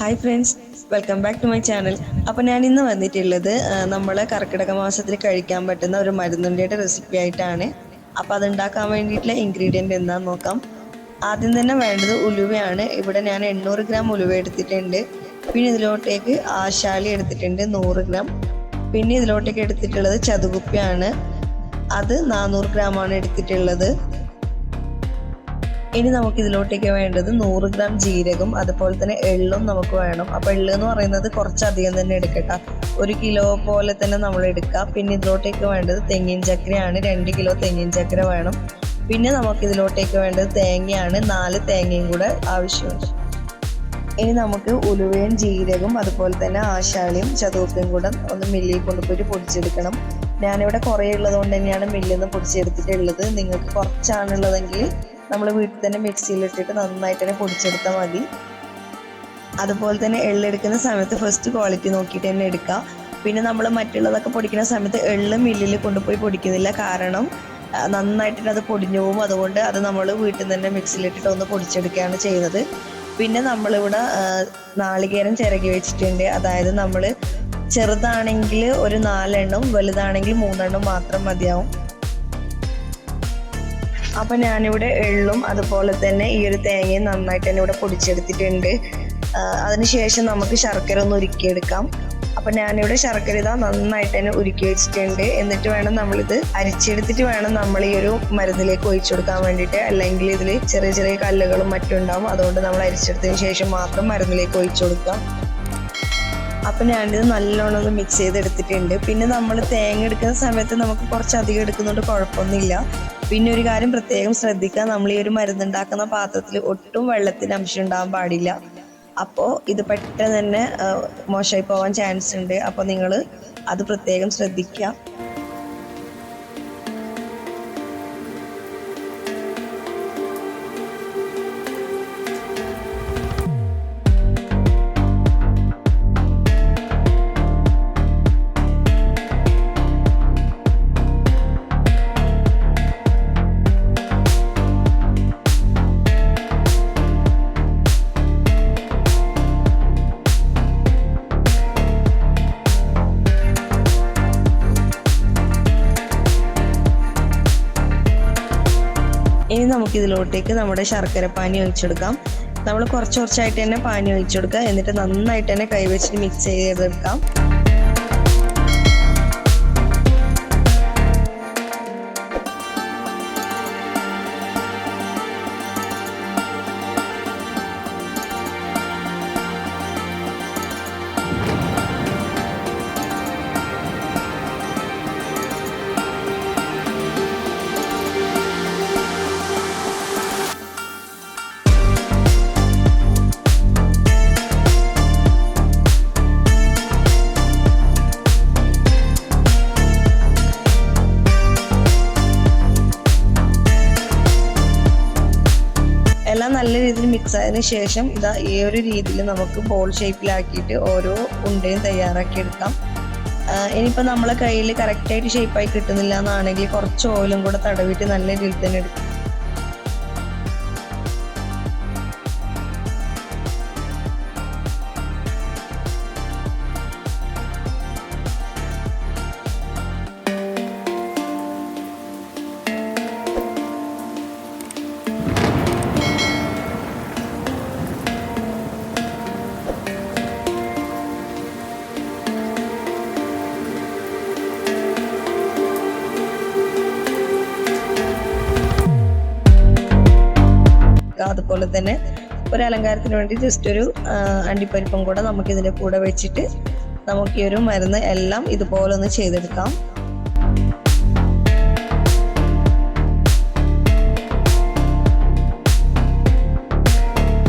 Hi friends welcome back to my channel അപ്പോൾ ഞാൻ ഇന്ന് വന്നിട്ടുള്ളത് നമ്മൾ കർക്കിടക മാസത്തിൽ കഴിക്കാൻ പറ്റുന്ന ഒരു മരുന്നുണ്ടിയുടെ റെസിപ്പി ആയിട്ടാണ്. അത് ഉണ്ടാക്കാൻ വേണ്ടിയിട്ടുള്ള ഇൻഗ്രീഡിയന്റ് എന്താണെന്ന് നോക്കാം. ആദ്യം തന്നെ വേണ്ടത് ഉലുവയാണ്. ഇവിടെ ഞാൻ എണ്ണൂറ് ഗ്രാം ഉലുവ എടുത്തിട്ടുണ്ട്. പിന്നെ ഇതിലോട്ടേക്ക് ആശാലി എടുത്തിട്ടുണ്ട് നൂറ് ഗ്രാം പിന്നെ ഇതിലോട്ടേക്ക് എടുത്തിട്ടുള്ളത് ചതുകുപ്പിയാണ്. അത് നാനൂറ് ഗ്രാമാണ് എടുത്തിട്ടുള്ളത്. ഇനി നമുക്ക് ഇതിലോട്ടേക്ക് വേണ്ടത് നൂറ് ഗ്രാം ജീരകം അതുപോലെ തന്നെ എള്ളും നമുക്ക് വേണം. അപ്പോൾ എള്ള് എന്ന് പറയുന്നത് കുറച്ചധികം തന്നെ എടുക്കട്ടെ. ഒരു കിലോ പോലെ തന്നെ നമ്മൾ എടുക്കുക പിന്നെ ഇതിലോട്ടേക്ക് വേണ്ടത് തെങ്ങിൻ ചക്കരയാണ്. രണ്ട് കിലോ തെങ്ങിൻ ചക്കര വേണം. പിന്നെ നമുക്ക് ഇതിലോട്ടേക്ക് വേണ്ടത് തേങ്ങയാണ്. നാല് തേങ്ങയും കൂടെ ആവശ്യമുണ്ട്. ഇനി നമുക്ക് ഉലുവയും ജീരകം അതുപോലെ തന്നെ ആശാളിയും ചതുവപ്പയും കൂടെ ഒന്ന് മില്ലിൽ കൊണ്ടുപോയിട്ട് പൊടിച്ചെടുക്കണം. ഞാനിവിടെ കുറേ ഉള്ളത് കൊണ്ട് തന്നെയാണ് മില്ലിൽ നിന്ന് പൊടിച്ചെടുത്തിട്ടുള്ളത്. നിങ്ങൾക്ക് കുറച്ചാണുള്ളതെങ്കിൽ നമ്മൾ വീട്ടിൽ തന്നെ മിക്സിയിലിട്ടിട്ട് നന്നായിട്ട് തന്നെ പൊടിച്ചെടുത്താൽ മതി. അതുപോലെ തന്നെ എള്ളെടുക്കുന്ന സമയത്ത് ഫസ്റ്റ് ക്വാളിറ്റി നോക്കിയിട്ട് തന്നെ എടുക്കുക. പിന്നെ നമ്മൾ മറ്റുള്ളതൊക്കെ പൊടിക്കുന്ന സമയത്ത് എള്ള് മില്ലിൽ കൊണ്ടുപോയി പൊടിക്കുന്നില്ല. കാരണം നന്നായിട്ട് അത് പൊടിഞ്ഞു പോകും. അതുകൊണ്ട് അത് നമ്മൾ വീട്ടിൽ നിന്ന് തന്നെ മിക്സിയിലിട്ടിട്ട് ഒന്ന് പൊടിച്ചെടുക്കുകയാണ് ചെയ്യുന്നത്. പിന്നെ നമ്മളിവിടെ നാളികേരം ചിരകി വെച്ചിട്ടുണ്ട്. അതായത് നമ്മൾ ചെറുതാണെങ്കിൽ ഒരു നാലെണ്ണം വലുതാണെങ്കിൽ മൂന്നെണ്ണം മാത്രം മതിയാവും. അപ്പം ഞാനിവിടെ എള്ളും അതുപോലെ തന്നെ ഈ ഒരു തേങ്ങയും നന്നായിട്ട് തന്നെ ഇവിടെ പൊടിച്ചെടുത്തിട്ടുണ്ട്. അതിനുശേഷം നമുക്ക് ശർക്കര ഒന്ന് ഉരുക്കിയെടുക്കാം. അപ്പം ഞാനിവിടെ ശർക്കര ഇതാ നന്നായിട്ട് തന്നെ ഉരുക്കി വെച്ചിട്ടുണ്ട്. എന്നിട്ട് വേണം നമ്മളിത് അരിച്ചെടുത്തിട്ട് വേണം നമ്മൾ ഈ ഒരു മരുന്നിലേക്ക് ഒഴിച്ചു കൊടുക്കാൻ വേണ്ടിയിട്ട്. അല്ലെങ്കിൽ ഇതിൽ ചെറിയ ചെറിയ കല്ലുകളും മറ്റും ഉണ്ടാവും. അതുകൊണ്ട് നമ്മൾ അരിച്ചെടുത്തതിന് ശേഷം മാത്രം മരുന്നിലേക്ക് ഒഴിച്ചു കൊടുക്കാം അപ്പം ഞാനിത് നല്ലോണം ഒന്ന് മിക്സ് ചെയ്തെടുത്തിട്ടുണ്ട്. പിന്നെ നമ്മൾ തേങ്ങ എടുക്കുന്ന സമയത്ത് നമുക്ക് കുറച്ച് അധികം എടുക്കുന്നതുകൊണ്ട് കുഴപ്പമൊന്നുമില്ല. പിന്നെ ഒരു കാര്യം പ്രത്യേകം ശ്രദ്ധിക്കുക. നമ്മൾ ഈ ഒരു മരുന്നുണ്ടാക്കുന്ന പാത്രത്തിൽ ഒട്ടും വെള്ളത്തിന് അംശം ഉണ്ടാവാൻ പാടില്ല. അപ്പോൾ ഇത് പെട്ടെന്ന് തന്നെ മോശമായി പോകാൻ ചാൻസ് ഉണ്ട്. അപ്പോൾ നിങ്ങൾ അത് പ്രത്യേകം ശ്രദ്ധിക്കുക. ഇനി നമുക്ക് ഇതിലോട്ടേക്ക് നമ്മുടെ ശർക്കര പാനി ഒഴിച്ചെടുക്കാം. നമ്മൾ കുറച്ച് കുറച്ചായിട്ട് തന്നെ പാനി ഒഴിച്ചെടുക്കുക. എന്നിട്ട് നന്നായിട്ട് തന്നെ കൈവച്ചിട്ട് മിക്സ് ചെയ്തെടുക്കാം. നല്ല രീതിയിൽ മിക്സ് ആയതിന് ശേഷം ഇതാ ഈ ഒരു രീതിയിൽ നമുക്ക് ബോൾ ഷേപ്പിലാക്കിയിട്ട് ഓരോ ഉണ്ടയും തയ്യാറാക്കി എടുക്കാം. ഇനിയിപ്പോൾ നമ്മളെ കയ്യിൽ കറക്റ്റായിട്ട് ഷേപ്പായി കിട്ടുന്നില്ല എന്നാണെങ്കിൽ കുറച്ച് ഓയിലും കൂടെ തടവിട്ട് നല്ല രീതിയിൽ തന്നെ എടുക്കാം. അതുപോലെ തന്നെ ഒരു അലങ്കാരത്തിന് വേണ്ടി ജസ്റ്റ് ഒരു അണ്ടിപ്പരിപ്പും കൂടെ നമുക്കിതിന്റെ കൂടെ വെച്ചിട്ട് നമുക്ക് ഈ ഒരു മരുന്ന് എല്ലാം ഇതുപോലെ ഒന്ന് ചെയ്തെടുക്കാം.